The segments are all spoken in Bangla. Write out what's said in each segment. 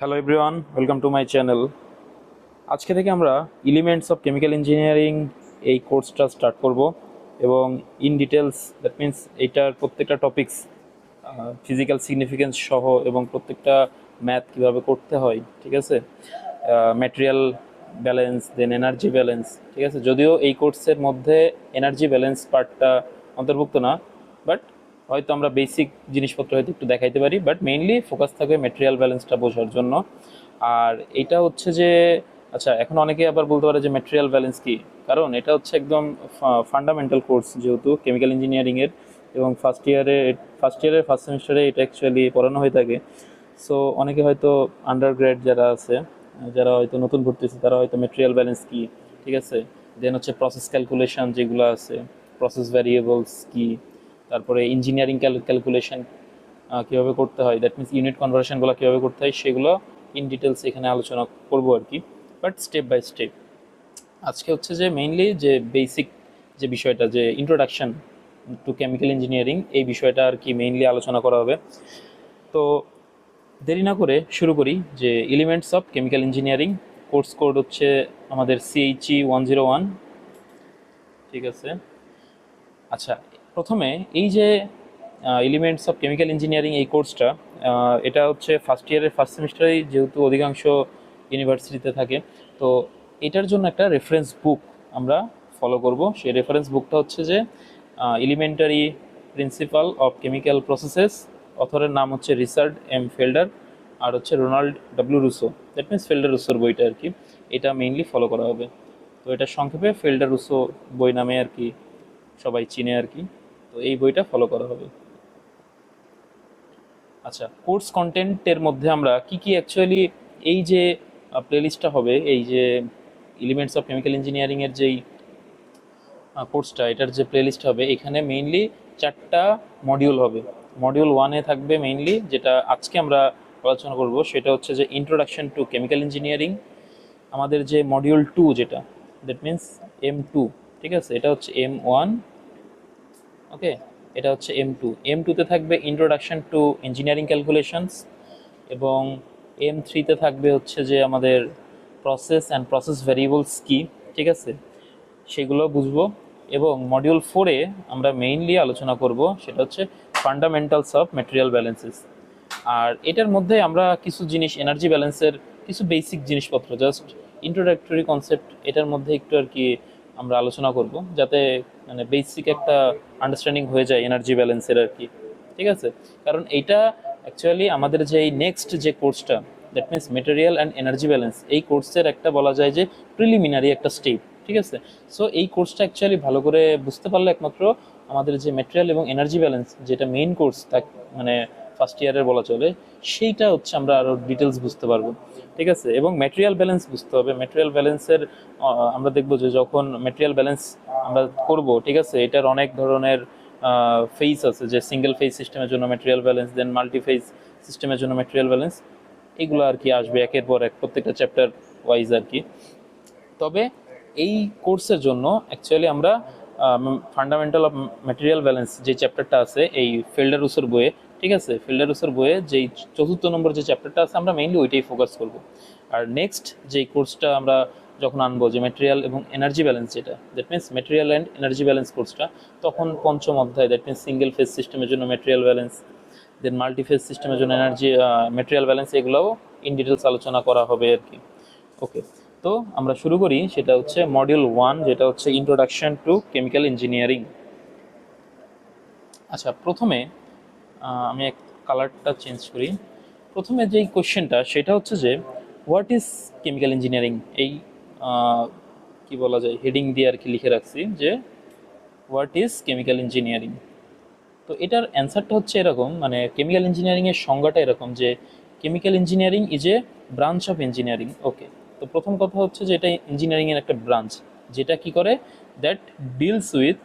Hello everyone welcome to my channel আজকে থেকে আমরা এলিমেন্টস অফ কেমিক্যাল ইঞ্জিনিয়ারিং এই কোর্সটা স্টার্ট করব এবং ইন ডিটেলস দ্যাট মিন্স এইটার প্রত্যেকটা টপিকস ফিজিক্যাল সিগনিফিকেন্স সহ এবং প্রত্যেকটা ম্যাথ কীভাবে করতে হয়, ঠিক আছে? Material balance then energy balance ঠিক আছে? যদিও এই কোর্সের মধ্যে এনার্জি ব্যালেন্স পার্টটা অন্তর্ভুক্ত না বাট হয়তো আমরা বেসিক জিনিসপত্র হয়তো একটু দেখাইতে পারি বাট মেইনলি ফোকাস থাকবে ম্যাটেরিয়াল ব্যালেন্সটা বোঝার জন্য। আর এটা হচ্ছে যে আচ্ছা এখন অনেকে আবার বলতে পারে যে ম্যাটেরিয়াল ব্যালেন্স কি? কারণ এটা হচ্ছে একদম ফান্ডামেন্টাল কোর্স যেহেতু কেমিক্যাল ইঞ্জিনিয়ারিংয়ের এবং ফার্স্ট ইয়ারে ফার্স্ট ইয়ারের ফার্স্ট সেমিস্টারে এটা অ্যাকচুয়ালি পড়ানো হয়ে থাকে। সো অনেকে হয়তো আন্ডার গ্রেড যারা আছে, যারা হয়তো নতুন ভর্তি হচ্ছে তারা হয়তো ম্যাটেরিয়াল ব্যালেন্স কি, ঠিক আছে? দেন হচ্ছে প্রসেস ক্যালকুলেশন যেগুলো আছে প্রসেস ভ্যারিয়েবলস কি তারপরে ইঞ্জিনিয়ারিং ক্যালকুলেশন কীভাবে করতে হয় দ্যাট মিনস ইউনিট কনভার্সনগুলো কীভাবে করতে হয়, সেগুলো ইন ডিটেলস এখানে আলোচনা করব আর কি বাট স্টেপ বাই স্টেপ আজকে হচ্ছে যে মেইনলি যে বেসিক যে বিষয়টা, যে ইন্ট্রোডাকশন টু কেমিক্যাল ইঞ্জিনিয়ারিং এই বিষয়টা আর কি মেইনলি আলোচনা করা হবে। তো দেরি না করে শুরু করি যে elements of chemical engineering course code হচ্ছে আমাদের সিএইচই ওয়ান জিরো ওয়ান ঠিক আছে? আচ্ছা প্রথমে এই যে এলিমেন্টস অফ কেমিক্যাল ইঞ্জিনিয়ারিং এই কোর্সটা এটা হচ্ছে ফার্স্ট ইয়ারের ফার্স্ট সেমিস্টারেই যেহেতু অধিকাংশ ইউনিভার্সিটিতে থাকে, তো এটার জন্য একটা রেফারেন্স বুক আমরা ফলো করব। সেই রেফারেন্স বুকটা হচ্ছে যে elementary principle of chemical processes অথরের নাম হচ্ছে রিচার্ড এম ফেল্ডার আর হচ্ছে Ronald W Rousseau. That means Felder রুসোর বইটা আর কি। এটা মেইনলি ফলো করা হবে। তো এটা সংক্ষেপে ফেল্ডার রুসো বই নামে আর কি সবাই চিনে আর কি। তো এই বইটা ফলো করা হবে। আচ্ছা কোর্স কন্টেন্টের মধ্যে আমরা কি কি অ্যাকচুয়ালি এই যে প্লেলিস্টটা হবে, এই যে এলিমেন্টস অফ কেমিক্যাল ইঞ্জিনিয়ারিংয়ের যেই কোর্সটা এটার যে প্লেলিস্ট হবে, এখানে মেইনলি চারটা মডিউল হবে। মডিউল ওয়ানে থাকবে মেইনলি যেটা আজকে আমরা আলোচনা করব, সেটা হচ্ছে যে ইন্ট্রোডাকশন টু কেমিক্যাল ইঞ্জিনিয়ারিং আমাদের যে মডিউল টু যেটা দ্যাট মিন্স এম টু ঠিক আছে? এটা হচ্ছে এম ওয়ান ওকে এটা হচ্ছে এম টু এম টুতে থাকবে ইন্ট্রোডাকশন টু ইঞ্জিনিয়ারিং ক্যালকুলেশনস এবং এম থ্রিতে থাকবে হচ্ছে যে আমাদের প্রসেস অ্যান্ড প্রসেস ভ্যারিয়েবলস কি, ঠিক আছে? সেগুলো বুঝব এবং মডিউল ফোরে আমরা মেইনলি আলোচনা করব সেটা হচ্ছে ফান্ডামেন্টালস অফ ম্যাটেরিয়াল ব্যালেন্সেস আর এটার মধ্যে আমরা কিছু জিনিস এনার্জি ব্যালেন্সের কিছু বেসিক জিনিসপত্র জাস্ট ইন্ট্রোডাক্টরি কনসেপ্ট এটার মধ্যে একটু আর কি আমরা আলোচনা করব, যাতে মানে বেসিক একটা আন্ডারস্ট্যান্ডিং হয়ে যায় এনার্জি ব্যালেন্সের আর কি। ঠিক আছে? কারণ এইটা অ্যাকচুয়ালি আমাদের যে এই নেক্সট যে কোর্সটা that means material and energy balance এই কোর্সের একটা বলা যায় যে প্রিলিমিনারি একটা স্টেপ ঠিক আছে? সো এই কোর্সটা অ্যাকচুয়ালি ভালো করে বুঝতে পারলে একমাত্র আমাদের যে মেটেরিয়াল এবং এনার্জি ব্যালেন্স যেটা মেইন কোর্স তা মানে ফার্স্ট ইয়ারের বলা চলে, সেইটা হচ্ছে আমরা আরও ডিটেলস বুঝতে পারব। ঠিক আছে? এবং ম্যাটেরিয়াল ব্যালেন্স বুঝতে হবে। ম্যাটেরিয়াল ব্যালেন্সের আমরা দেখব যে যখন ম্যাটেরিয়াল ব্যালেন্স আমরা করব, ঠিক আছে? এটার অনেক ধরনের ফেস আছে যে সিঙ্গেল ফেস সিস্টেমের জন্য material balance then multi phase সিস্টেমের জন্য ম্যাটেরিয়াল ব্যালেন্স এগুলো আর কি আসবে একের পর এক প্রত্যেকটা চ্যাপ্টার ওয়াইজ আর কি। তবে এই কোর্সের জন্য অ্যাকচুয়ালি আমরা ফান্ডামেন্টাল অফ ম্যাটেরিয়াল ব্যালেন্স যে চ্যাপ্টারটা আছে, এই ফিল্ডারুসের বইয়ে ঠিক আছে? ফিল্ডারুসের বইয়ে যেই চতুর্থ নম্বর যে চ্যাপ্টারটা আছে, আমরা মেইনলি ওইটাই ফোকাস করব। আর নেক্সট যেই কোর্সটা আমরা যখন আনব, যে ম্যাটেরিয়াল এবং এনার্জি ব্যালেন্স যেটা that means material and energy balance কোর্সটা তখন পঞ্চম অধ্যায় দ্যাট মিনস সিঙ্গেল ফেজ সিস্টেমের জন্য material balance then multi phase সিস্টেমের জন্য এনার্জি ম্যাটেরিয়াল ব্যালেন্স এগুলোও ইন ডিটেলস আলোচনা করা হবে আর কি। ওকে তো আমরা শুরু করি, সেটা হচ্ছে মডিউল ওয়ান যেটা হচ্ছে ইন্ট্রোডাকশন টু কেমিক্যাল ইঞ্জিনিয়ারিং আচ্ছা প্রথমে আমি এক কালারটা চেঞ্জ করি। প্রথমে যেই কোয়েশ্চেনটা সেটা হচ্ছে যে হোয়াট ইজ কেমিক্যাল ইঞ্জিনিয়ারিং এই কি বলা যায় হেডিং দিয়ে আর কি লিখে রাখছি যে হোয়াট ইজ কেমিক্যাল ইঞ্জিনিয়ারিং তো এটার অ্যান্সারটা হচ্ছে এরকম মানে কেমিক্যাল ইঞ্জিনিয়ারিংয়ের সংজ্ঞাটা এরকম যে chemical engineering is a branch of engineering okay তো প্রথম কথা হচ্ছে যে, এটা ইঞ্জিনিয়ারিংয়ের একটা ব্রাঞ্চ যেটা কি করে? That deals with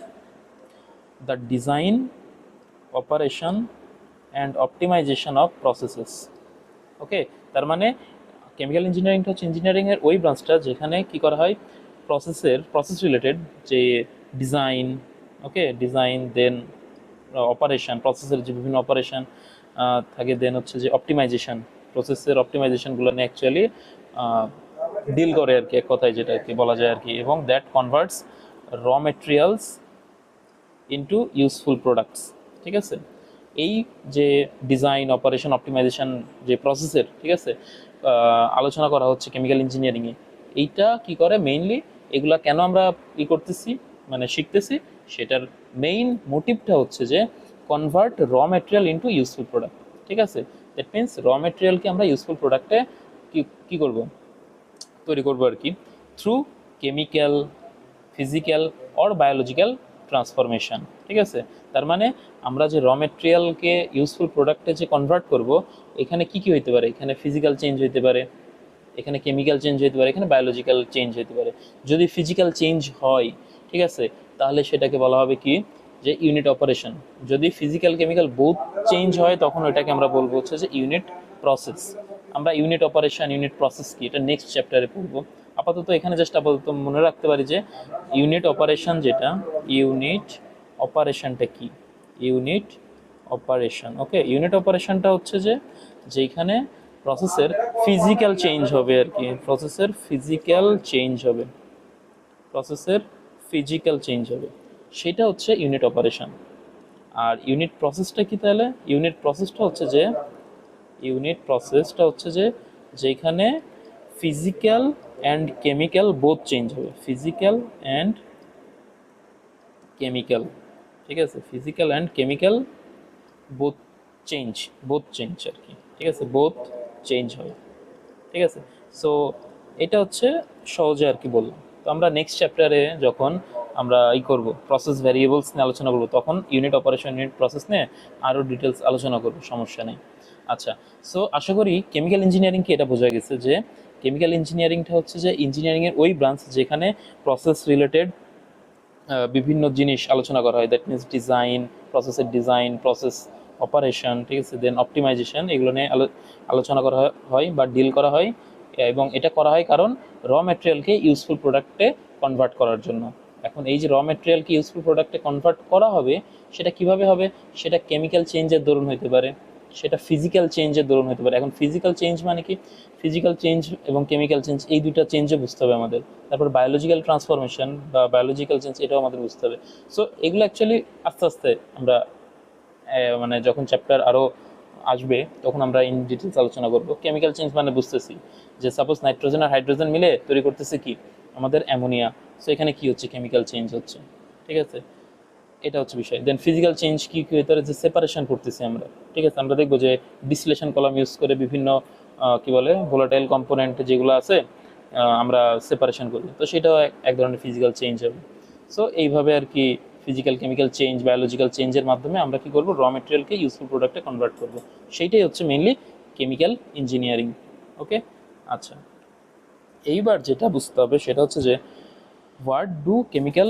the design operation and optimization of processes okay তার মানে কেমিক্যাল ইঞ্জিনিয়ারিংটা হচ্ছে ইঞ্জিনিয়ারিংয়ের ওই ব্রাঞ্চটা যেখানে কি করা হয়? প্রসেসের প্রসেস রিলেটেড যে design okay design then operation প্রসেসের যে বিভিন্ন অপারেশন থাকে দেন হচ্ছে যে অপটিমাইজেশন প্রসেসের অপটিমাইজেশনগুলো নিয়ে অ্যাকচুয়ালি ডিল করে আর কি এক কথায় যেটা আর কি বলা যায় আর কি, এবং that converts raw materials into useful products ঠিক আছে? এই যে ডিজাইন অপারেশন অপটিমাইজেশন যে প্রসেসের ঠিক আছে আলোচনা করা হচ্ছে কেমিক্যাল ইঞ্জিনিয়ারিংয়ে এইটা কি করে মেইনলি এগুলা কেন আমরা ই করতেছি মানে শিখতেছি, সেটার মেইন মোটিভটা হচ্ছে যে কনভার্ট র মেটেরিয়াল ইন্টু ইউজফুল প্রোডাক্ট ঠিক আছে? দ্যাট মিনস র মেটেরিয়ালকে আমরা ইউজফুল প্রোডাক্টে কি, কী করব? তৈরি করব আর কি through chemical physical or biological transformation ঠিক আছে? তার মানে আমরা যে র মেটেরিয়ালকে ইউজফুল প্রোডাক্টে যে কনভার্ট করব, এখানে কি কি হইতে পারে? এখানে ফিজিক্যাল চেঞ্জ হইতে পারে, এখানে কেমিক্যাল চেঞ্জ হইতে পারে, এখানে বায়োলজিক্যাল চেঞ্জ হইতে পারে। যদি ফিজিক্যাল চেঞ্জ হয়, ঠিক আছে, তাহলে সেটাকে বলা হবে কি? যে ইউনিট অপারেশন যদি ফিজিক্যাল কেমিক্যাল বোথ চেঞ্জ হয়, তখন ওইটাকে আমরা বলব হচ্ছে যে ইউনিট প্রসেস আমরা ইউনিট অপারেশন ইউনিট প্রসেস কি? এটা নেক্সট চ্যাপ্টারে পড়ব। আপাতত এখানে জাস্ট আপাতত মনে রাখতে পারি যে ইউনিট অপারেশন যেটা ইউনিট অপারেশনটা কি? ইউনিট অপারেশন ওকে ইউনিট অপারেশনটা হচ্ছে যে যেখানে প্রসেসের ফিজিক্যাল চেঞ্জ হবে আর কি। প্রসেসের ফিজিক্যাল চেঞ্জ হবে। প্রসেসের ফিজিক্যাল চেঞ্জ হবে। সেটা হচ্ছে ইউনিট অপারেশন আর ইউনিট প্রসেসটা কি তাহলে? ইউনিট প্রসেসটা হচ্ছে যে ইউনিট প্রসেসটা হচ্ছে যে যেখানে physical and chemical both change হবে। ফিজিক্যাল অ্যান্ড কেমিক্যাল ঠিক আছে? Physical and chemical both change both change আর কি। ঠিক আছে? বোথ চেঞ্জ হয় ঠিক আছে? সো এটা হচ্ছে সহজে আর কি বললাম। তো আমরা নেক্সট চ্যাপ্টারে যখন আমরা ই করব প্রসেস ভ্যারিয়েবলস নিয়ে আলোচনা করব, তখন ইউনিট অপারেশন ইউনিট প্রসেস নিয়ে আরও ডিটেলস আলোচনা করব, সমস্যা নেই। আচ্ছা সো আশা করি কেমিক্যাল ইঞ্জিনিয়ারিংকে এটা বোঝা গেছে যে কেমিক্যাল ইঞ্জিনিয়ারিংটা হচ্ছে যে ইঞ্জিনিয়ারিংয়ের ওই ব্রাঞ্চ যেখানে প্রসেস রিলেটেড বিভিন্ন জিনিস আলোচনা করা হয়। দ্যাট মিনস ডিজাইন প্রসেসের ডিজাইন প্রসেস অপারেশন ঠিক আছে? দেন অপটিমাইজেশন এগুলো নিয়ে আলো- আলোচনা করা হয়- হয় বা ডিল করা হয়। এবং এটা করা হয় কারণ র ম্যাটেরিয়ালকে ইউজফুল প্রোডাক্টে কনভার্ট করার জন্য। এখন এই যে র ম্যাটেরিয়ালকে ইউজফুল প্রোডাক্টে কনভার্ট করা হবে, সেটা কীভাবে হবে? সেটা কেমিক্যাল চেঞ্জের দরুন হতে পারে। সেটা ফিজিক্যাল চেঞ্জের দরুন হতে পারে। এখন ফিজিক্যাল চেঞ্জ মানে কি? ফিজিক্যাল চেঞ্জ এবং কেমিক্যাল চেঞ্জ এই দুইটা চেঞ্জে বুঝতে হবে আমাদের। তারপর বায়োলজিক্যাল ট্রান্সফরমেশন বা বায়োলজিক্যাল চেঞ্জ এটাও আমাদের বুঝতে হবে। সো এগুলো অ্যাকচুয়ালি আস্তে আস্তে আমরা মানে যখন চ্যাপ্টার আরও আসবে, তখন আমরা ইন ডিটেলস আলোচনা করব। কেমিক্যাল চেঞ্জ মানে বুঝতেছি যে সাপোজ নাইট্রোজেন আর হাইড্রোজেন মিলে তৈরি করতেছে কি? আমাদের অ্যামোনিয়া সো এখানে কি হচ্ছে? কেমিক্যাল চেঞ্জ হচ্ছে। ঠিক আছে? এটা হচ্ছে বিষয়। দেন ফিজিক্যাল চেঞ্জ কি কি হতে যে সেপারেশন করতেছি আমরা। ঠিক আছে? আমরা দেখব যে ডিসলেশন কলাম ইউজ করে বিভিন্ন কি বলে ভোলাটাইল কম্পোনেন্ট যেগুলো আছে আমরা সেপারেশন করি। তো সেটাও এক- ধরনের ফিজিক্যাল চেঞ্জ হবে। সো এইভাবে আর কি ফিজিক্যাল কেমিক্যাল চেঞ্জ বায়োলজিক্যাল চেঞ্জের মাধ্যমে আমরা কি করব? র মেটেরিয়ালকে ইউজফুল প্রোডাক্টে কনভার্ট করব। সেইটাই হচ্ছে মেইনলি কেমিক্যাল ইঞ্জিনিয়ারিং ওকে আচ্ছা। এইবার যেটা বুঝতে হবে সেটা হচ্ছে যে what do chemical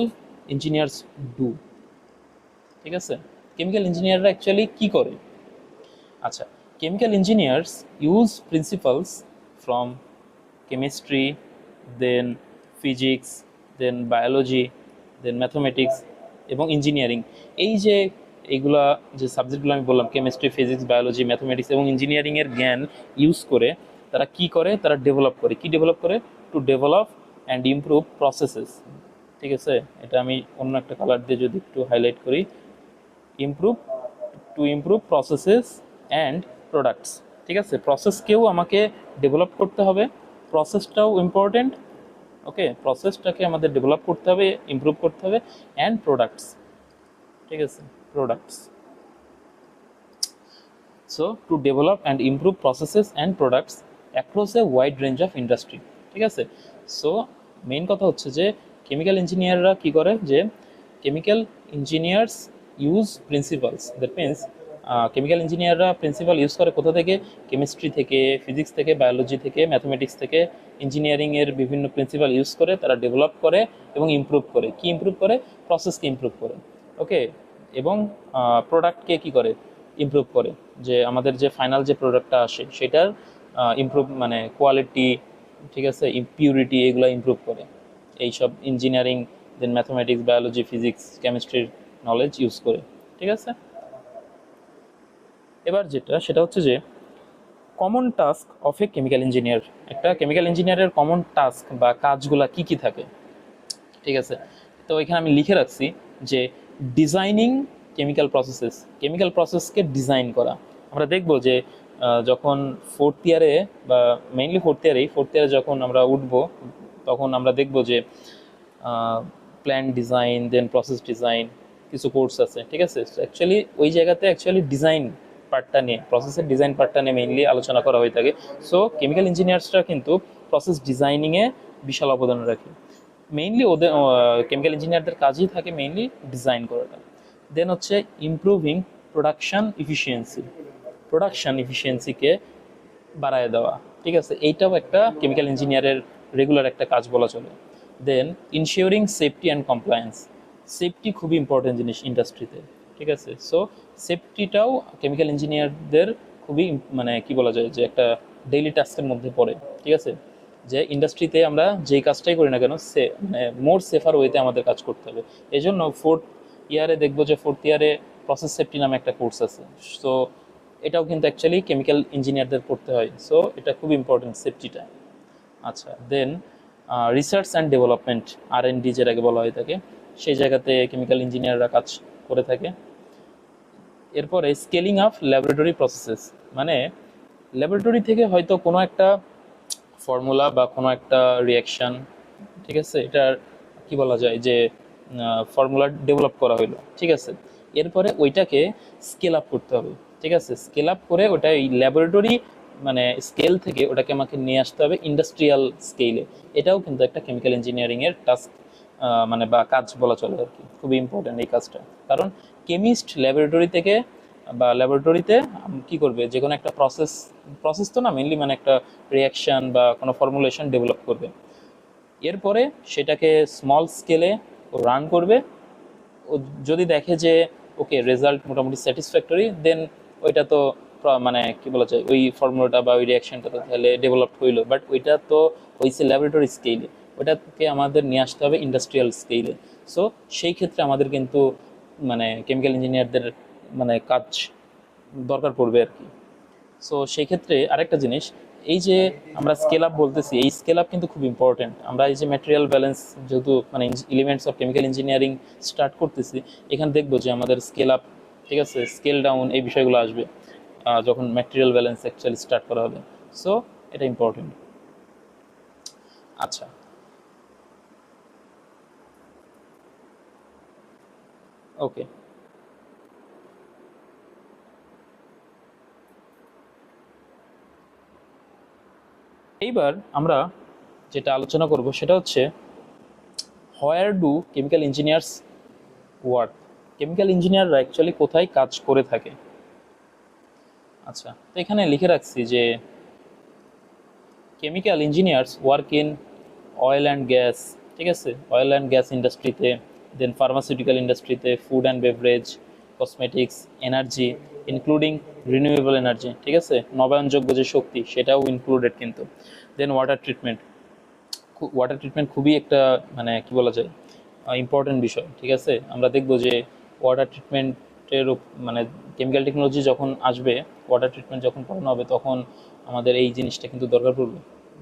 engineers do ঠিক আছে? কেমিক্যাল ইঞ্জিনিয়াররা অ্যাকচুয়ালি কি করে? আচ্ছা chemical engineers use principles from chemistry then physics then biology then mathematics এবং ইঞ্জিনিয়ারিং এই যে এইগুলা যে সাবজেক্টগুলো আমি বললাম কেমিস্ট্রি ফিজিক্স বায়োলজি ম্যাথমেটিক্স এবং ইঞ্জিনিয়ারিংয়ের জ্ঞান ইউজ করে তারা কি করে? তারা ডেভেলপ করে। কি ডেভেলপ করে? To develop and improve processes ঠিক আছে? এটা আমি অন্য একটা কালার দিয়ে যদি একটু হাইলাইট করি। Improve to improve processes and products ঠিক আছে? প্রসেসকেও আমাকে ডেভেলপ করতে হবে। প্রসেসটাও ইম্পর্টেন্ট ওকে প্রসেসটাকে আমাদের ডেভেলপ করতে হবে ইমপ্রুভ করতে হবে অ্যান্ড প্রোডাক্টস ঠিক আছে? Products so to develop and improve processes and products across a wide range of industry ঠিক আছে? সো মেইন কথা হচ্ছে যে কেমিক্যাল ইঞ্জিনিয়াররা কি করে? যে chemical engineers use principles that means chemical ইঞ্জিনিয়াররা প্রিন্সিপাল ইউজ করে কোথা থেকে? কেমিস্ট্রি থেকে ফিজিক্স থেকে বায়োলজি থেকে ম্যাথমেটিক্স থেকে ইঞ্জিনিয়ারিংয়ের বিভিন্ন প্রিন্সিপাল ইউজ করে তারা ডেভেলপ করে এবং ইমপ্রুভ করে। কি ইমপ্রুভ করে? প্রসেসকে ইমপ্রুভ করে। ওকে এবং প্রোডাক্টকে কি করে? ইমপ্রুভ করে। যে আমাদের যে ফাইনাল যে প্রোডাক্টটা আসে, সেটার ইমপ্রুভ মানে কোয়ালিটি ঠিক আছে? পিউরিটি এগুলো ইমপ্রুভ করে। এইসব engineering then mathematics biology physics কেমিস্ট্রির নলেজ ইউজ করে, ঠিক আছে? এবার যেটা, সেটা হচ্ছে যে common task of a chemical engineer একটা কেমিক্যাল ইঞ্জিনিয়ারের কমন টাস্ক বা কাজগুলা কি কি থাকে, ঠিক আছে? তো এখানে আমি লিখে রাখছি যে ডিজাইনিং কেমিক্যাল প্রসেসেস কেমিক্যাল প্রসেসকে ডিজাইন করা। আমরা দেখব যে যখন ফোর্থ ইয়ারে বা মেইনলি ফোর্থ ইয়ারেই ফোর্থ ইয়ারে যখন আমরা উঠবো, তখন আমরা দেখব যে plan design then process design কিছু কোর্স আছে, ঠিক আছে? অ্যাকচুয়ালি ওই জায়গাতে অ্যাকচুয়ালি ডিজাইন পার্টটা নিয়ে প্রসেসের ডিজাইন পার্টটা নিয়ে মেইনলি আলোচনা করা হয়ে থাকে। সো কেমিক্যাল ইঞ্জিনিয়ার্সরা কিন্তু প্রসেস ডিজাইনিংয়ে বিশাল অবদান রাখে। মেইনলি ওদের কেমিক্যাল ইঞ্জিনিয়ারদের কাজই থাকে মেইনলি ডিজাইন করাটা। দেন হচ্ছে ইমপ্রুভিং প্রোডাকশন ইফিসিয়েন্সি প্রোডাকশন ইফিসিয়েন্সিকে বাড়ায় দেওয়া, ঠিক আছে? এইটাও একটা কেমিক্যাল ইঞ্জিনিয়ারের রেগুলার একটা কাজ বলা চলে। Then ensuring safety and compliance safety খুবই ইম্পর্টেন্ট জিনিস ইন্ডাস্ট্রিতে ঠিক আছে? সো সেফটিটাও কেমিক্যাল ইঞ্জিনিয়ারদের খুবই মানে কি বলা যায়, যে একটা ডেইলি টাস্কের মধ্যে পড়ে, ঠিক আছে? যে ইন্ডাস্ট্রিতে আমরা যেই কাজটাই করি না কেন, সে মানে মোর সেফার ওয়েতে আমাদের কাজ করতে হবে। এই জন্য ফোর্থ ইয়ারে দেখব যে ফোর্থ ইয়ারে প্রসেস সেফটি নামে একটা কোর্স আছে। সো এটাও কিন্তু অ্যাকচুয়ালি কেমিক্যাল ইঞ্জিনিয়ারদের পড়তে হয়। সো এটা খুব ইম্পর্টেন্ট সেফটিটা আচ্ছা then research and development R n D যেটাকে বলা হয় থাকে সেই জায়গাতে কেমিক্যাল ইঞ্জিনিয়াররা কাজ করে থাকে। এরপরে স্কেলিং আপ ল্যাবরেটরি প্রসেসেস মানে ল্যাবরেটরি থেকে হয়তো কোনো একটা ফর্মুলা বা কোনো একটা রিয়াকশন ঠিক আছে? এটার কি বলা যায় যে ফর্মুলা ডেভেলপ করা হলো ঠিক আছে? এরপরে ওইটাকে স্কেল আপ করতে হবে, ঠিক আছে? স্কেল আপ করে ওটা এই ল্যাবরেটরি মানে স্কেল থেকে ওটাকে আমাকে নিয়ে আসতে হবে ইন্ডাস্ট্রিয়াল স্কেলে এটাও কিন্তু একটা কেমিক্যাল ইঞ্জিনিয়ারিংয়ের টাস্ক মানে বা কাজ বলা চলে আর কি। খুবই ইম্পর্টেন্ট এই কাজটা। কারণ কেমিস্ট ল্যাবরেটরি থেকে বা ল্যাবরেটরিতে কি করবে? যে কোনো একটা প্রসেস প্রসেস তো না মেনলি মানে একটা রিয়াকশন বা কোনো ফর্মুলেশন ডেভেলপ করবে। এরপরে সেটাকে স্মল স্কেলে রান করবে। ও যদি দেখে যে ওকে রেজাল্ট মোটামুটি স্যাটিসফ্যাক্টরি দেন ওইটা তো মানে কি বলা যায়, ওই ফর্মুলাটা বা ওই রিয়াকশনটা তো তাহলে ডেভেলপ হইল। বাট ওইটা তো হয়েছে ল্যাবরেটরি স্কেলে ওটাকে আমাদের নিয়ে আসতে হবে ইন্ডাস্ট্রিয়াল স্কেলে সো সেই ক্ষেত্রে আমাদের কিন্তু মানে কেমিক্যাল ইঞ্জিনিয়ারদের মানে কাজ দরকার পড়বে আর কি। সো সেই ক্ষেত্রে আরেকটা জিনিস, এই যে আমরা স্কেল আপ বলতেছি, এই স্কেল আপ কিন্তু খুব ইম্পর্টেন্ট আমরা এই যে ম্যাটেরিয়াল ব্যালেন্স যেহেতু মানে elements of chemical engineering start করতেছি, এখানে দেখব যে আমাদের স্কেল আপ ঠিক আছে স্কেল ডাউন এই বিষয়গুলো আসবে যখন ম্যাটেরিয়াল ব্যালেন্স অ্যাকচুয়ালি স্টার্ট করা হবে। সো এটা ইম্পর্টেন্ট আচ্ছা। ওকে। এইবার আমরা যেটা আলোচনা করব সেটা হচ্ছে where do chemical engineers work chemical ইঞ্জিনিয়াররা অ্যাকচুয়ালি কোথায় কাজ করে থাকে? আচ্ছা তো এখানে লিখে রাখছি যে chemical engineers work in oil and gas ঠিক আছে? অয়েল অ্যান্ড গ্যাস ইন্ডাস্ট্রিতে দেন ফার্মাসিউটিক্যাল ইন্ডাস্ট্রিতে food and beverage cosmetics energy including renewable energy ঠিক আছে? নবায়নযোগ্য যে শক্তি, সেটাও ইনক্লুডেড কিন্তু। Then water treatment water treatment খুবই একটা মানে কি বলা যায় ইম্পর্টেন্ট বিষয়, ঠিক আছে? আমরা দেখব যে ওয়াটার ট্রিটমেন্টের মানে কেমিক্যাল টেকনোলজি যখন আসবে ওয়াটার ট্রিটমেন্ট যখন পড়ানো হবে, তখন আমাদের এই জিনিসটা কিন্তু দরকার পড়বে।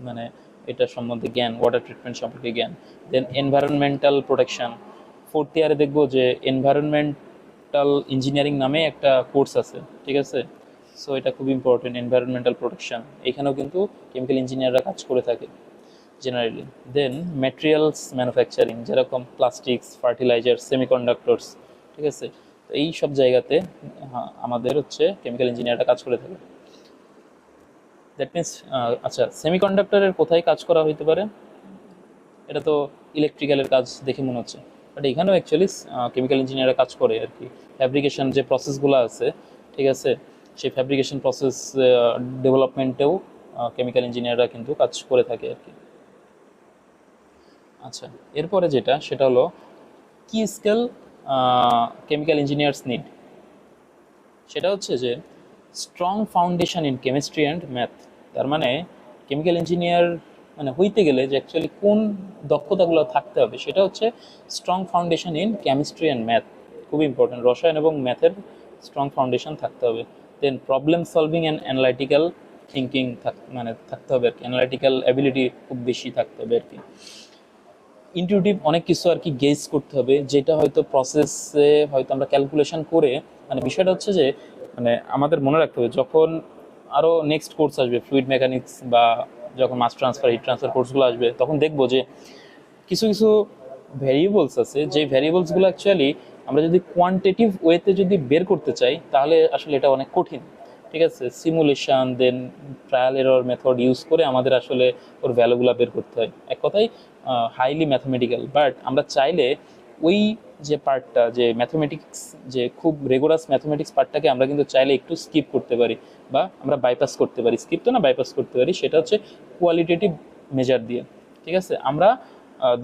মানে এটা সম্বন্ধে জ্ঞান ওয়াটার ট্রিটমেন্ট সম্পর্কে জ্ঞান। দেন এনভায়রনমেন্টাল প্রোটেকশন ফোর্থ ইয়ারে দেখব যে এনভায়রনমেন্টাল ইঞ্জিনিয়ারিং নামে একটা কোর্স আছে, ঠিক আছে? সো এটা খুব ইম্পর্টেন্ট এনভায়রনমেন্টাল প্রোটেকশন এখানেও কিন্তু কেমিক্যাল ইঞ্জিনিয়াররা কাজ করে থাকে জেনারেলি দেন ম্যাটেরিয়ালস ম্যানুফ্যাকচারিং যেরকম প্লাস্টিক্স ফার্টিলাইজার সেমিকন্ডাক্টরস ঠিক আছে? তো এই সব জায়গাতে আমাদের হচ্ছে কেমিক্যাল ইঞ্জিনিয়াররা কাজ করে থাকে। দ্যাট মিনস আচ্ছা সেমিকন্ডাক্টরের কোথায় কাজ করা হইতে পারে? এটা তো ইলেকট্রিক্যালের কাজ দেখে মনে হচ্ছে। বাট এখানেও অ্যাকচুয়ালি কেমিক্যাল ইঞ্জিনিয়াররা কাজ করে আর কি। ফ্যাব্রিকেশন যে প্রসেসগুলো আছে, ঠিক আছে? সেই ফ্যাব্রিকেশন প্রসেস ডেভেলপমেন্টেও কেমিক্যাল ইঞ্জিনিয়াররা কিন্তু কাজ করে থাকে আর কি। আচ্ছা এরপরে যেটা, সেটা হলো কি স্কেল কেমিক্যাল ইঞ্জিনিয়ার্স নিড সেটা হচ্ছে যে strong foundation in chemistry and math তার মানে কেমিক্যাল ইঞ্জিনিয়ার মানে হইতে গেলে যে অ্যাকচুয়ালি কোন দক্ষতাগুলো থাকতে হবে, সেটা হচ্ছে strong foundation in chemistry and math খুবই ইম্পর্টেন্ট রসায়ন এবং ম্যাথের স্ট্রং ফাউন্ডেশন থাকতে হবে। Then problem solving and analytical thinking মানে থাকতে হবে আর কি। অ্যানালিটিক্যাল অ্যাবিলিটি খুব বেশি থাকতে হবে আর কি। ইনটিউটিভ অনেক কিছু আর কি গেজ করতে হবে, যেটা হয়তো প্রসেসে হয়তো আমরা ক্যালকুলেশন করে মানে বিষয়টা হচ্ছে যে মানে আমাদের মনে রাখতে হবে, যখন আরও নেক্সট কোর্স আসবে ফ্লুইড মেকানিক্স বা যখন মাস ট্রান্সফার হিট ট্রান্সফার কোর্সগুলো আসবে, তখন দেখব যে কিছু কিছু ভ্যারিয়েবলস আছে যে ভ্যারিয়েবলসগুলো অ্যাকচুয়ালি আমরা যদি কোয়ান্টিটিভ ওয়েতে যদি বের করতে চাই, তাহলে আসলে এটা অনেক কঠিন। ঠিক আছে? Simulation then trial error method use করে আমাদের আসলে ওর ভ্যালুগুলো বের করতে হয়। এক কথায় হাইলি ম্যাথমেটিক্যাল বাট আমরা চাইলে ওই যে পার্টটা যে ম্যাথমেটিক্স যে খুব রেগুলাস ম্যাথমেটিক্স পার্টটাকে আমরা কিন্তু চাইলে একটু স্কিপ করতে পারি। বা আমরা বাইপাস করতে পারি স্কিপ তো না বাইপাস করতে পারি, সেটা হচ্ছে কোয়ালিটেটিভ মেজার দিয়ে, ঠিক আছে? আমরা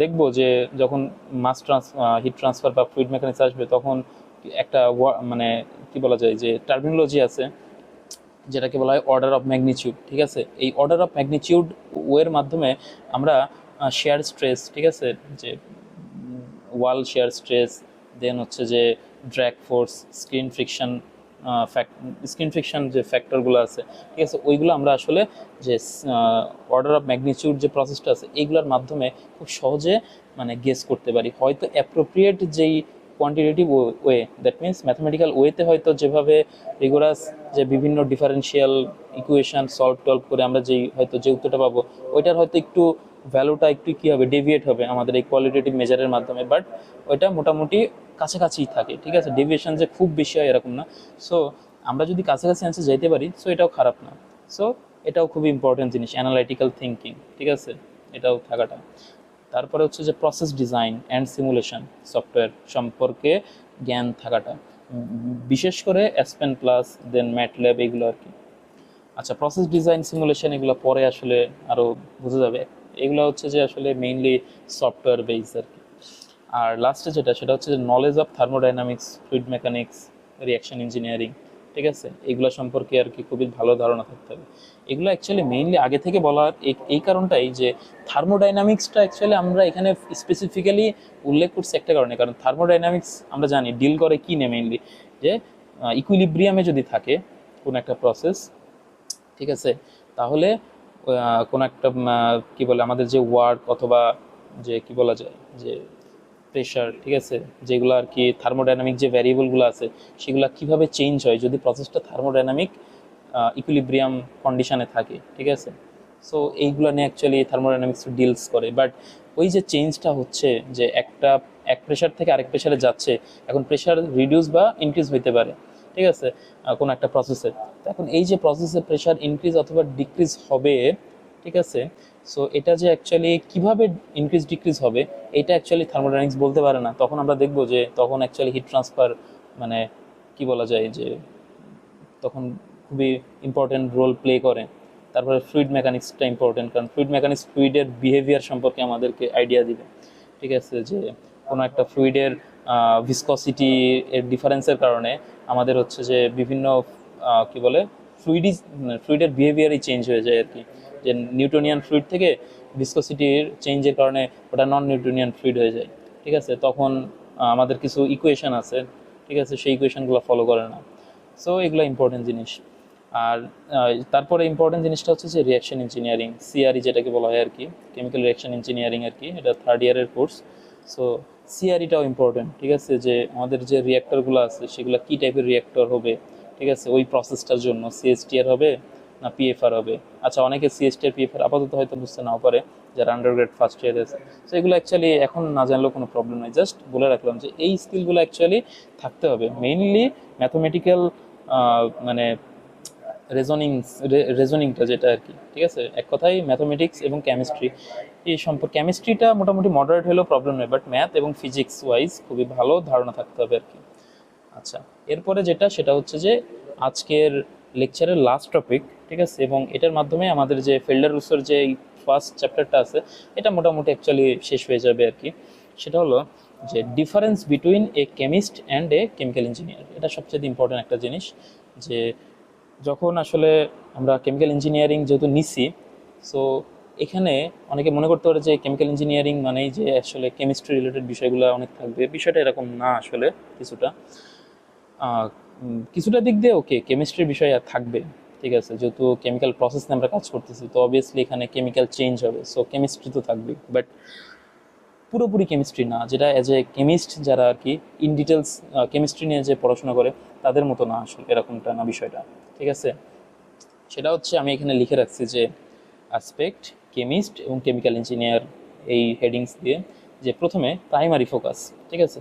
দেখব যে যখন মাস ট্রান্স হিট ট্রান্সফার বা ফ্লুইড মেকানিক্স আসবে, তখন একটা মানে কি বলা যায় যে টার্মিনোলজি আছে, যেটাকে বলা হয় অর্ডার অফ ম্যাগনিচিউড ঠিক আছে? এই অর্ডার অফ ম্যাগনিচিউড ওয়ের মাধ্যমে আমরা শেয়ার স্ট্রেস ঠিক আছে? যে ওয়াল শেয়ার স্ট্রেস দেন হচ্ছে যে drag force skin friction skin friction যে ফ্যাক্টরগুলো আছে, ঠিক আছে? ওইগুলো আমরা আসলে যে অর্ডার অফ ম্যাগনিচিউড যে প্রসেসটা আছে, এইগুলোর মাধ্যমে খুব সহজে মানে গেস করতে পারি। হয়তো অ্যাপ্রোপ্রিয়েট যেই quantitative way that means mathematical ওয়েতে হয়তো যেভাবে রিগোরাস যে বিভিন্ন ডিফারেন্সিয়াল ইকুয়েশন সলভ টলভ করে আমরা যেই, হয়তো যে উত্তরটা পাবো, ওইটার হয়তো একটু ভ্যালুটা একটু কী হবে ডেভিয়েট হবে আমাদের এই কোয়ালিটেটিভ মেজারের মাধ্যমে। বাট ওইটা মোটামুটি কাছাকাছিই থাকে, ঠিক আছে? ডেভিয়েশন যে খুব বেশি হয় এরকম না। সো আমরা যদি কাছাকাছি অ্যান্সার যাইতে পারি সো এটাও খারাপ না। সো এটাও খুবই ইম্পর্টেন্ট জিনিস অ্যানালাইটিক্যাল থিঙ্কিং ঠিক আছে? এটাও থাকাটা। তারপরে হচ্ছে যে process design and simulation software সম্পর্কে জ্ঞান থাকাটা। বিশেষ করে অ্যাসপেন প্লাস দেন ম্যাটল্যাব এগুলো আর কি। আচ্ছা প্রসেস ডিজাইন সিমুলেশন এগুলো পরে আসলে আরও বোঝা যাবে। এগুলো হচ্ছে যে আসলে মেইনলি সফটওয়্যার বেস আর কি। আর লাস্টে যেটা, সেটা হচ্ছে যে knowledge of thermodynamics fluid mechanics reaction engineering ঠিক আছে? এগুলো সম্পর্কে আর কি খুবই ভালো ধারণা থাকতে হবে। এগুলো অ্যাকচুয়ালি মেইনলি আগে থেকে বলার এই- কারণটাই যে থার্মোডাইনামিক্সটা অ্যাকচুয়ালি আমরা এখানে স্পেসিফিক্যালি উল্লেখ করছি একটা কারণে। কারণ থার্মোডাইনামিক্স আমরা জানি ডিল করে কি নে মেইনলি যে ইকুইলিব্রিয়ামে যদি থাকে কোন একটা প্রসেস ঠিক আছে? তাহলে কোনো একটা কি বলে আমাদের যে ওয়ার্ক অথবা যে কি বলা যায়, যে প্রেশার ঠিক আছে? যেগুলো আর কি থার্মোডাইনামিক যে ভ্যারিয়েবলগুলো আছে, সেগুলো কীভাবে চেঞ্জ হয় যদি প্রসেসটা থার্মোডাইনামিক ইকুইলিব্রিয়াম কন্ডিশনে থাকে, ঠিক আছে? সো এইগুলো নিয়ে অ্যাকচুয়ালি থার্মোডাইনামিক্স ডিলস করে। বাট ওই যে চেঞ্জটা হচ্ছে যে একটা, এক প্রেশার থেকে আরেক প্রেশারে যাচ্ছে, এখন প্রেশার রিডিউস বা ইনক্রিজ হইতে পারে, ঠিক আছে? কোনো একটা প্রসেসে এখন এই যে প্রসেসে প্রেশার ইনক্রিজ অথবা ডিক্রিজ হবে, ঠিক আছে? সো এটা যে অ্যাকচুয়ালি কীভাবে ইনক্রিজ ডিক্রিজ হবে, এটা অ্যাকচুয়ালি থার্মোডাইনামিক্স বলতে পারে না। তখন আমরা দেখব যে তখন অ্যাকচুয়ালি হিট ট্রান্সফার মানে কি বলা যায় যে তখন খুবই ইম্পর্টেন্ট রোল প্লে করে। তারপরে ফ্লুইড মেকানিক্সটা ইম্পর্টেন্ট কারণ ফ্লুইড মেকানিক্স ফ্লুইডের বিহেভিয়ার সম্পর্কে আমাদেরকে আইডিয়া দিবে। ঠিক আছে, যে কোনো একটা ফ্লুইডের ভিসকসিটি এর ডিফারেন্সের কারণে আমাদের হচ্ছে যে বিভিন্ন কি বলে ফ্লুইডি ফ্লুইডের বিহেভিয়ারই চেঞ্জ হয়ে যায় আর কি। যে নিউটোনিয়ান ফ্লুইড থেকে ভিসকসিটির চেঞ্জের কারণে ওটা নন নিউটোনিয়ান ফ্লুইড হয়ে যায়, ঠিক আছে? তখন আমাদের কিছু ইকুয়েশন আছে, ঠিক আছে? সেই ইকুয়েশনগুলো ফলো করে না। সো এগুলো ইম্পর্টেন্ট জিনিস। আর তারপরে ইম্পর্টেন্ট জিনিসটা হচ্ছে যে রিয়াকশন ইঞ্জিনিয়ারিং সিআরই যেটাকে বলা হয় আর কি কেমিক্যাল রিয়াকশন ইঞ্জিনিয়ারিং আর কি, এটা থার্ড ইয়ারের কোর্স সো সিআরইটাও ইম্পর্টেন্ট ঠিক আছে? যে আমাদের যে রিয়াক্টরগুলো আছে, সেগুলো কী টাইপের রিয়াক্টর হবে, ঠিক আছে? ওই প্রসেসটার জন্য সিএসটিআর হবে না পিএফআর হবে। আচ্ছা অনেকে সিএসটিআর পিএফআর আপাতত হয়তো বুঝতে নাও পারে, যারা আন্ডারগ্রেড ফার্স্ট ইয়ার আছে সো এগুলো অ্যাকচুয়ালি এখন না জানলেও কোনো প্রবলেম নাই। জাস্ট বলে রাখলাম যে, এই স্কিলগুলো অ্যাকচুয়ালি থাকতে হবে। মেইনলি ম্যাথমেটিক্যাল মানে রেজনিং রেজনিংটা যেটা আর কি, ঠিক আছে? এক কথায় ম্যাথমেটিক্স এবং কেমিস্ট্রি এই সম্পর্কে কেমিস্ট্রিটা মোটামুটি মডারেট হলেও প্রবলেম নেই বাট ম্যাথ এবং ফিজিক্স ওয়াইজ খুবই ভালো ধারণা থাকতে হবে আর কি। আচ্ছা এরপরে যেটা, সেটা হচ্ছে যে, আজকের লেকচারের লাস্ট টপিক ঠিক আছে? এবং এটার মাধ্যমে আমাদের যে ফিল্ডার রুসের যে ফার্স্ট চ্যাপ্টারটা আছে, এটা মোটামুটি অ্যাকচুয়ালি শেষ হয়ে যাবে আর কি সেটা হলো যে difference between a chemist and a chemical engineer এটা সবচেয়ে ইম্পর্টেন্ট একটা জিনিস যে যখন আসলে আমরা কেমিক্যাল ইঞ্জিনিয়ারিং যেহেতু নিছি সো এখানে অনেকে মনে করতে পারে যে কেমিক্যাল ইঞ্জিনিয়ারিং মানেই যে আসলে কেমিস্ট্রি রিলেটেড বিষয়গুলো অনেক থাকবে। বিষয়টা এরকম না আসলে, কিছুটা। কিছুটা দিক দিয়ে ওকে কেমিস্ট্রির বিষয় আর থাকবে। ঠিক আছে, যেহেতু কেমিক্যাল প্রসেস নিয়ে আমরা কাজ করতেছি, তো অবভিয়াসলি এখানে কেমিক্যাল চেঞ্জ হবে সো কেমিস্ট্রি তো থাকবেই। বাট পুরোপুরি কেমিস্ট্রি না, যেটা অ্যাজ এ কেমিস্ট যারা আর কি ইন ডিটেলস কেমিস্ট্রি নিয়ে যে পড়াশোনা করে, তাদের মতো না আসলে এরকমটা না বিষয়টা, ঠিক আছে? সেটা হচ্ছে আমি এখানে লিখে রাখছি যে অ্যাসপেক্ট কেমিস্ট এবং কেমিক্যাল ইঞ্জিনিয়ার এই হেডিংস দিয়ে যে প্রথমে প্রাইমারি ফোকাস ঠিক আছে?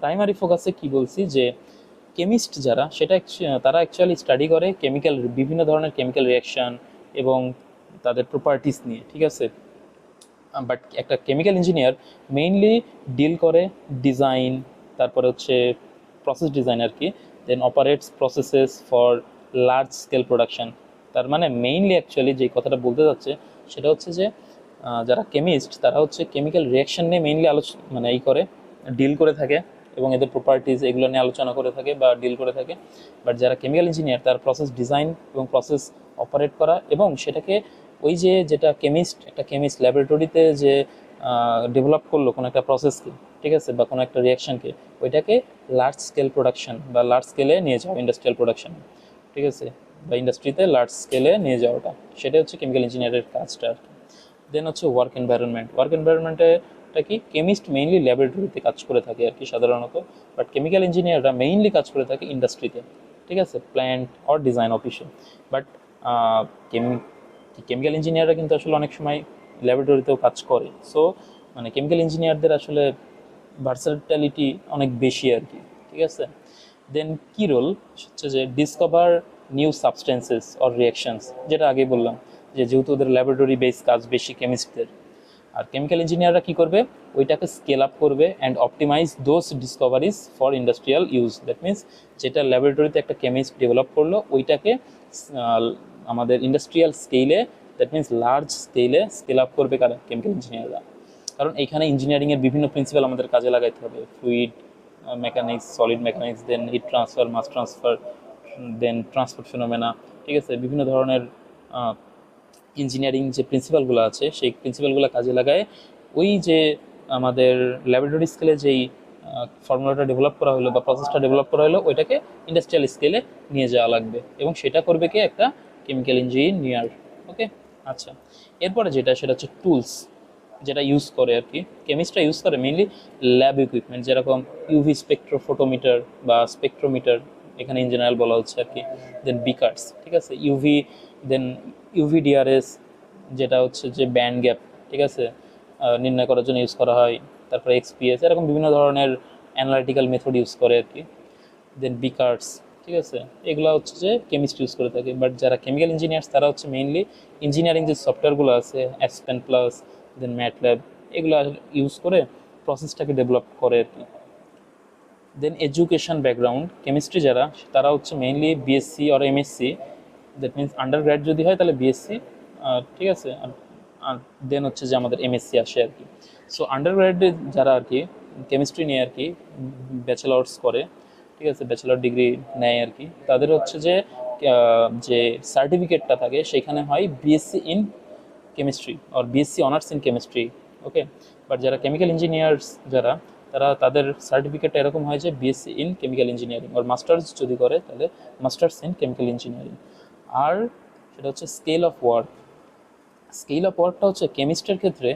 প্রাইমারি ফোকাসে কি বলছি যে কেমিস্ট যারা, সেটা তারা অ্যাকচুয়ালি স্টাডি করে কেমিক্যাল বিভিন্ন ধরনের কেমিক্যাল রিয়াকশন এবং তাদের প্রপার্টিস নিয়ে, ঠিক আছে? বাট একটা কেমিক্যাল ইঞ্জিনিয়ার মেইনলি ডিল করে ডিজাইন তারপরে হচ্ছে প্রসেস ডিজাইন আর কি then operates processes for large scale production তার মানে মেইনলি অ্যাকচুয়ালি যে কথাটা বলতে যাচ্ছে, সেটা হচ্ছে যে যারা কেমিস্ট তারা হচ্ছে কেমিক্যাল রিয়াকশন নিয়ে মেইনলি আলোচনা মানে এই করে ডিল করে থাকে। এবং এদের প্রপার্টিজ এগুলো নিয়ে আলোচনা করে থাকে বা ডিল করে থাকে। বাট যারা কেমিক্যাল ইঞ্জিনিয়ার তার প্রসেস ডিজাইন এবং প্রসেস অপারেট করা এবং সেটাকে ওই যে যেটা কেমিস্ট একটা কেমিস্ট ল্যাবরেটরিতে যে ডেভেলপ করল কোনো একটা প্রসেসকে ঠিক আছে? বা কোনো একটা রিয়াকশনকে ওইটাকে লার্জ স্কেল প্রোডাকশন বা লার্জ স্কেলে নিয়ে যাওয়া ইন্ডাস্ট্রিয়াল প্রোডাকশন ঠিক আছে? বা ইন্ডাস্ট্রিতে লার্জ স্কেলে নিয়ে যাওয়াটা। সেটা হচ্ছে কেমিক্যাল ইঞ্জিনিয়ারের কাজটা আর কি। দেন হচ্ছে ওয়ার্ক এনভায়রনমেন্ট ওয়ার্ক এনভায়রনমেন্টটা কি? কেমিস্ট মেইনলি ল্যাবরেটরিতে কাজ করে থাকে আর কি সাধারণত বাট কেমিক্যাল ইঞ্জিনিয়াররা মেইনলি কাজ করে থাকে ইন্ডাস্ট্রিতে ঠিক আছে? প্ল্যান্ট অর ডিজাইন অফিসে বাট কেমি কেমিক্যাল ইঞ্জিনিয়াররা কিন্তু আসলে অনেক সময় ল্যাবরেটরিতেও কাজ করে। সো মানে কেমিক্যাল ইঞ্জিনিয়ারদের আসলে ভার্সাটিলিটি অনেক বেশি আর কি, ঠিক আছে? দেন কি রোল হচ্ছে যে discover new substances or reactions যেটা আগে বললাম, যে যেহেতু ওদের ল্যাবরেটরি বেস কাজ বেশি কেমিস্টদের আর কেমিক্যাল ইঞ্জিনিয়াররা কি করবে? ওইটাকে স্কেল আপ করবে and optimise those discoveries for industrial use that means যেটা ল্যাবরেটরিতে একটা কেমিস্ট ডেভেলপ করল, ওইটাকে আমাদের ইন্ডাস্ট্রিয়াল স্কেলে দ্যাট মিনস লার্জ স্কেলে স্কেল আপ করবে কারা? কেমিক্যাল ইঞ্জিনিয়াররা কারণ এইখানে ইঞ্জিনিয়ারিংয়ের বিভিন্ন প্রিন্সিপাল আমাদের কাজে লাগাইতে হবে। Fluid mechanics solid mechanics then heat transfer mass transfer then transport phenomena ঠিক আছে? বিভিন্ন ধরনের ইঞ্জিনিয়ারিং যে প্রিন্সিপালগুলো আছে, সেই প্রিন্সিপালগুলো কাজে লাগায় ওই যে আমাদের ল্যাবরেটরি স্কেলে যেই ফর্মুলাটা ডেভেলপ করা হলো বা প্রসেসটা ডেভেলপ করা হলো, ওইটাকে ইন্ডাস্ট্রিয়াল স্কেলে নিয়ে যাওয়া লাগবে। এবং সেটা করবে কি? একটা কেমিক্যাল ইঞ্জিনিয়ার ওকে আচ্ছা এরপরে যেটা, সেটা হচ্ছে টুলস যেটা ইউজ করে আর কি। কেমিস্টরা ইউজ করে মেইনলি ল্যাব ইকুইপমেন্ট যেরকম ইউভি স্পেকট্রোফোটোমিটার বা স্পেকট্রোমিটার এখানে ইন জেনারেল বলা হচ্ছে আর কি দেন বিকার্স ঠিক আছে? ইউভি দেন ইউভি ডিআরএস যেটা হচ্ছে যে ব্যান্ড গ্যাপ ঠিক আছে? নির্ণয় করার জন্য ইউজ করা হয়, তারপরে এক্সপিএস এরকম বিভিন্ন ধরনের অ্যানালিটিক্যাল মেথড ইউজ করে আর কি। দেন বিকার্স ঠিক আছে? এগুলো হচ্ছে যে কেমিস্ট ইউজ করে থাকে বাট যারা কেমিক্যাল ইঞ্জিনিয়ার্স তারা হচ্ছে মেইনলি ইঞ্জিনিয়ারিং যে সফটওয়্যারগুলো আছে অ্যাসপেন প্লাস দেন ম্যাটল্যাব এগুলো ইউজ করে প্রসেসটাকে ডেভেলপ করে আর কি। দেন এডুকেশন ব্যাকগ্রাউন্ড কেমিস্ট্রি যারা, তারা হচ্ছে মেইনলি বিএসসি আর MSc that means undergrad যদি হয় তাহলে বিএসসি ঠিক আছে, আর দেন হচ্ছে যে আমাদের এমএসসি আসে আর কি। সো আন্ডার গ্র্যাডে যারা আর কি কেমিস্ট্রি নিয়ে আর কি ব্যাচেলার্স করে, ঠিক আছে ব্যাচেলার ডিগ্রি নেয় আর কি, তাদের হচ্ছে যে যে সার্টিফিকেটটা থাকে, সেখানে হয় BSc in chemistry R BSc honours in chemistry okay but যারা কেমিক্যাল ইঞ্জিনিয়ার্স যারা তারা তাদের সার্টিফিকেটটা এরকম হয় যে বিএসসি ইন কেমিক্যাল ইঞ্জিনিয়ারিং আর মাস্টার্স যদি করে, তাহলে মাস্টার্স ইন কেমিক্যাল ইঞ্জিনিয়ারিং আর সেটা হচ্ছে scale of work scale of ওয়ার্কটা হচ্ছে কেমিস্ট্রির ক্ষেত্রে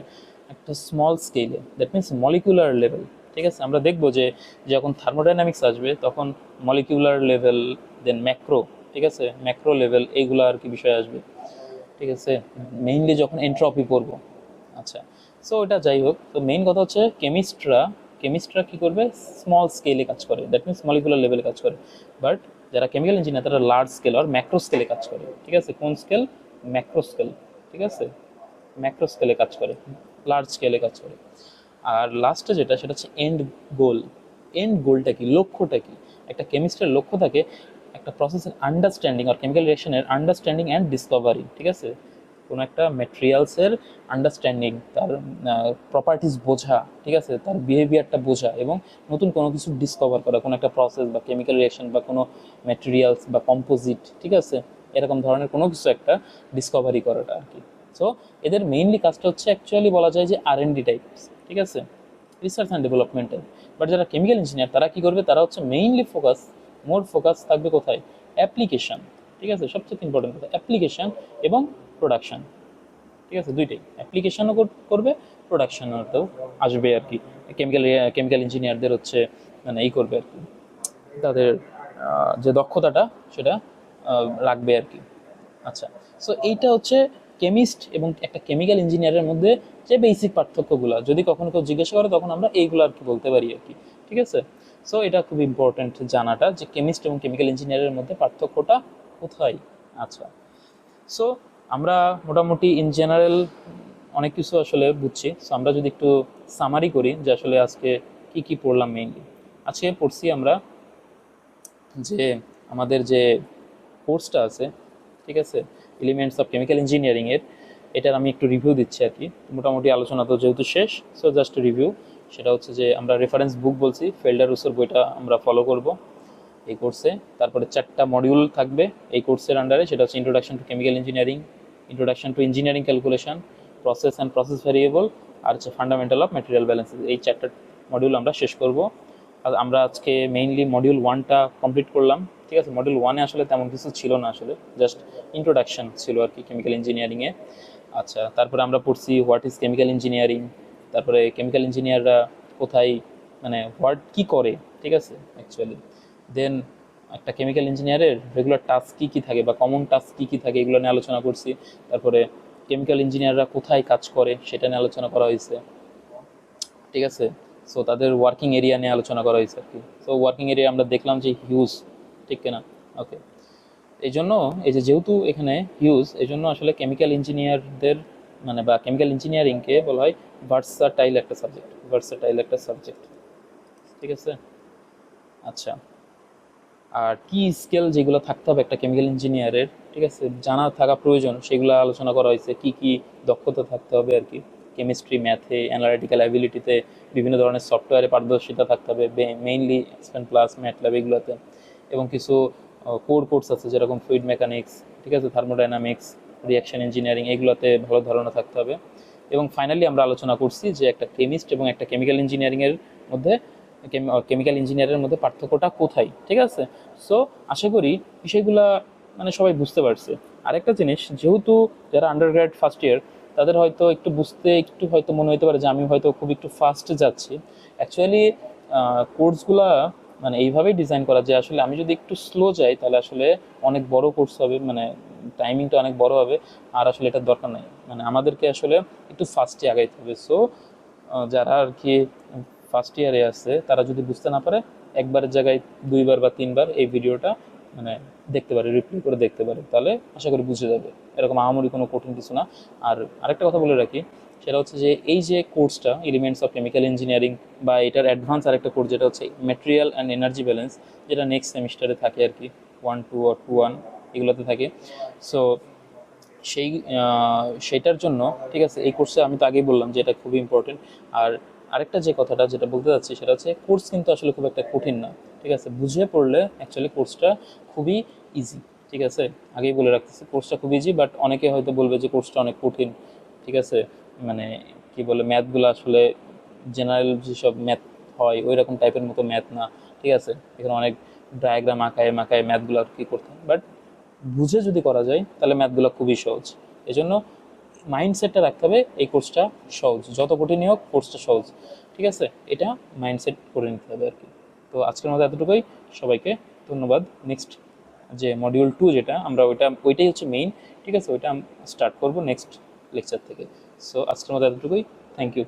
একটা স্মল স্কেলে দ্যাট মিনস মলিকুলার লেভেল ঠিক আছে? আমরা দেখব যে যখন থার্মোডাইনামিক্স আসবে, তখন মলিকুলার লেভেল দেন ম্যাক্রো ঠিক আছে? ম্যাক্রো লেভেল এইগুলো আর কি বিষয় আসবে। ঠিক আছে? মেইনলি যখন এন্ট্রপি পড়ব। আচ্ছা সো এটা যাই হোক, তো মেইন কথা হচ্ছে কেমিস্টরা কেমিস্টরা কী করবে? স্মল স্কেলে কাজ করে। দ্যাট মিনস মলিকুলার লেভেলে কাজ করে। বাট যারা কেমিক্যাল ইঞ্জিনিয়ার তারা লার্জ স্কেল আর ম্যাক্রো স্কেলে কাজ করে। ঠিক আছে? কোন স্কেল ম্যাক্রো স্কেল ঠিক আছে? ম্যাক্রো স্কেলে কাজ করে। লার্জ স্কেলে কাজ করে। আর লাস্টে যেটা, সেটা হচ্ছে এন্ড গোল এন্ড গোলটা কি? লক্ষ্যটা কি? একটা কেমিস্ট্রির লক্ষ্য থাকে, একটা প্রসেসের আন্ডারস্ট্যান্ডিং আর কেমিক্যাল রিয়েকশনের আন্ডারস্ট্যান্ডিং অ্যান্ড ডিসকভারি ঠিক আছে? কোনো একটা ম্যাটেরিয়ালসের আন্ডারস্ট্যান্ডিং তার প্রপার্টিস বোঝা, ঠিক আছে? তার বিহেভিয়ারটা বোঝা এবং নতুন কোনো কিছু ডিসকভার করা, কোনো একটা প্রসেস বা কেমিক্যাল রিয়েকশন বা কোনো ম্যাটেরিয়ালস বা কম্পোজিট ঠিক আছে? এরকম ধরনের কোনো কিছু একটা ডিসকভারি করাটা আর কি। সো এদের মেইনলি কাজটা হচ্ছে অ্যাকচুয়ালি বলা যায় যে আর এন ডি টাইপস ঠিক আছে? রিসার্চ অ্যান্ড ডেভেলপমেন্টের বাট যারা কেমিক্যাল ইঞ্জিনিয়ার তারা কি করবে? তারা হচ্ছে মেইনলি ফোকাস মোর ফোকাস থাকবে কোথায়? অ্যাপ্লিকেশন ঠিক ঠিক আছে? সবচেয়ে ইম্পর্টেন্ট কথা অ্যাপ্লিকেশন এবং প্রোডাকশন ঠিক আছে? দুইটাই। অ্যাপ্লিকেশনও করবে প্রোডাকশনতেও আসবে আর কি। কেমিক্যাল কেমিক্যাল ইঞ্জিনিয়ারদের হচ্ছে মানে এই করবে আর কি। তাদের যে দক্ষতাটা, সেটা রাখবে আর কি। আচ্ছা। সো এইটা হচ্ছে কেমিস্ট এবং একটা কেমিক্যাল ইঞ্জিনিয়ারের মধ্যে যে বেসিক পার্থক্যগুলো। যদি কখনো কেউ জিজ্ঞাসা করে, তখন আমরা এইগুলো আর কি বলতে পারি আর কি। ঠিক আছে? সো এটা খুব ইম্পর্ট্যান্ট জানাটা যে কেমিস্ট এবং কেমিক্যাল ইঞ্জিনিয়ারের মধ্যে পার্থক্যটা কোথায়? আচ্ছা। সো আমরা মোটামুটি ইন জেনারেল অনেক কিছু আসলে বুঝছি। সো আমরা যদি একটু সামারি করি যে আসলে আজকে কি কি পড়লাম মেইনলি আজকে পড়ছি আমরা যে আমাদের যে কোর্সটা আছে, ঠিক আছে? এলিমেন্টস অফ কেমিক্যাল ইঞ্জিনিয়ারিংয়ের এটার আমি একটু রিভিউ দিচ্ছি আর কি। মোটামুটি আলোচনা তো যেহেতু শেষ সো জাস্ট রিভিউ সেটা হচ্ছে যে আমরা রেফারেন্স বুক বলছি, ফেল্ডার রুসোর বইটা আমরা ফলো করব এই কোর্সে তারপরে চারটা মডিউল থাকবে এই কোর্সের আন্ডারে সেটা হচ্ছে introduction to chemical engineering introduction to engineering calculation process and process variable আর হচ্ছে ফান্ডামেন্টাল অফ ম্যাটেরিয়াল ব্যালেন্সেস এই চারটা মডিউল আমরা শেষ করব। আর আমরা আজকে মেইনলি মডিউল ওয়ানটা কমপ্লিট করলাম, ঠিক আছে? মডিউল ওয়ানে আসলে তেমন কিছু ছিল না আসলে জাস্ট ইন্ট্রোডাকশন ছিল আর কি কেমিক্যাল ইঞ্জিনিয়ারিংয়ে আচ্ছা তারপরে আমরা পড়ছি হোয়াট ইজ কেমিক্যাল ইঞ্জিনিয়ারিং তারপরে কেমিক্যাল ইঞ্জিনিয়াররা কোথায় মানে হোয়াট কি করে, ঠিক আছে? অ্যাকচুয়ালি দেন একটা কেমিক্যাল ইঞ্জিনিয়ারের রেগুলার টাস্ক কী কী থাকে বা কমন টাস্ক কী কী থাকে এগুলো নিয়ে আলোচনা করছি। তারপরে কেমিক্যাল ইঞ্জিনিয়াররা কোথায় কাজ করে সেটা নিয়ে আলোচনা করা হয়েছে। ঠিক আছে? সো তাদের ওয়ার্কিং এরিয়া নিয়ে আলোচনা করা হয়েছে আর কি। সো ওয়ার্কিং এরিয়া আমরা দেখলাম যে হিউজ ঠিক কিনা? ওকে এই জন্য এই যে যেহেতু এখানে হিউজ এই জন্য আসলে কেমিক্যাল ইঞ্জিনিয়ারদের মানে বা কেমিক্যাল ইঞ্জিনিয়ারিংকে বলা হয় ভার্সাটাইল একটা সাবজেক্ট ভার্সাটাইল একটা সাবজেক্ট ঠিক আছে? আচ্ছা। আর কি স্কেল যেগুলো থাকতে হবে একটা কেমিক্যাল ইঞ্জিনিয়ারের ঠিক আছে? জানা থাকা প্রয়োজন, সেগুলো আলোচনা করা হয়েছে। কি কি দক্ষতা থাকতে হবে আর কি? কেমিস্ট্রি ম্যাথে অ্যানালিটিক্যাল অ্যাবিলিটিতে বিভিন্ন ধরনের সফটওয়্যারে পারদর্শিতা থাকতে হবে মেইনলি এক্সপেন প্লাস ম্যাটল্যাব এগুলোতে। এবং কিছু কোর কোর্স আছে যেরকম ফ্লুইড মেকানিক্স ঠিক আছে? থার্মোডাইনামিক্স রিয়াকশন ইঞ্জিনিয়ারিং এগুলোতে ভালো ধারণা থাকতে হবে। এবং ফাইনালি আমরা আলোচনা করছি যে একটা কেমিস্ট এবং একটা কেমিক্যাল ইঞ্জিনিয়ারিংয়ের মধ্যে কেমিক্যাল ইঞ্জিনিয়ারের মধ্যে পার্থক্যটা কোথায়? ঠিক আছে? সো আশা করি বিষয়গুলা মানে সবাই বুঝতে পারছে। আরেকটা জিনিস, যেহেতু যারা আন্ডারগ্র্যাড ফার্স্ট ইয়ার তাদের হয়তো একটু বুঝতে, একটু হয়তো মনে হতে পারে যে আমি হয়তো খুব একটু ফাস্ট যাচ্ছি। অ্যাকচুয়ালি কোর্সগুলা মানে এইভাবেই ডিজাইন করা যে আসলে আমি যদি একটু স্লো যাই, তাহলে আসলে অনেক বড় কোর্স হবে মানে টাইমিংটা অনেক বড় হবে। আর আসলে এটার দরকার নাই। মানে আমাদেরকে আসলে একটু ফাস্টে আগাইতে হবে। সো যারা আর কি ফার্স্ট ইয়ারে আছে তারা যদি বুঝতে না পারে একবারের জায়গায় দুইবার বা তিনবার এই ভিডিওটা মানে দেখতে পারে রিপ্লাই করে দেখতে পারে তাহলে আশা করি বুঝে যাবে। এরকম আহামরি কোনো কঠিন কিছু না। আর আরেকটা কথা বলে রাখি সেটা হচ্ছে যে এই যে কোর্সটা এলিমেন্টস অফ কেমিক্যাল ইঞ্জিনিয়ারিং বা এটার অ্যাডভান্স আরেকটা কোর্স যেটা হচ্ছে ম্যাটেরিয়াল অ্যান্ড এনার্জি ব্যালেন্স যেটা নেক্সট সেমিস্টারে থাকে আর কি ওয়ান টু আর টু ওয়ান এগুলোতে থাকে। সো সেই আহ, সেইটার জন্য ঠিক আছে এই কোর্সে আমি তো আগেই বললাম যে এটা খুবই ইম্পর্টেন্ট আর আরেকটা যে কথাটা যেটা বলতে চাচ্ছি সেটা হচ্ছে কোর্স কিন্তু আসলে খুব একটা কঠিন না, ঠিক আছে? বুঝে পড়লে অ্যাকচুয়ালি কোর্সটা খুবই ইজি ঠিক আছে? আগেই বলে রাখতেছি কোর্সটা খুব ইজি বাট অনেকে হয়তো বলবে যে কোর্সটা অনেক কঠিন, ঠিক আছে? মানে কি বলে ম্যাথগুলো আসলে জেনারেল যেসব ম্যাথ হয় ওই রকম টাইপের মতো ম্যাথ না, ঠিক আছে? এখানে অনেক ডায়াগ্রাম আঁকায় মাকায় ম্যাথগুলো আর কি করতে বাট বুঝে যদি করা যায়, তাহলে ম্যাথগুলো খুবই সহজ। এজন্য মাইন্ডসেটটা রাখতে হবে, এই কোর্সটা সহজ। যত কঠিনই হোক কোর্সটা সহজ। ঠিক আছে? এটা মাইন্ডসেট করে নিতে হবে আর কি। তো আজকের মতো এতটুকুই। সবাইকে ধন্যবাদ। নেক্সট যে মডিউল টু যেটা, আমরা ওইটা, ওইটাই হচ্ছে মেইন ঠিক আছে? ওইটা স্টার্ট করব নেক্সট লেকচার থেকে। সো আজকের মতো এতটুকুই। Thank you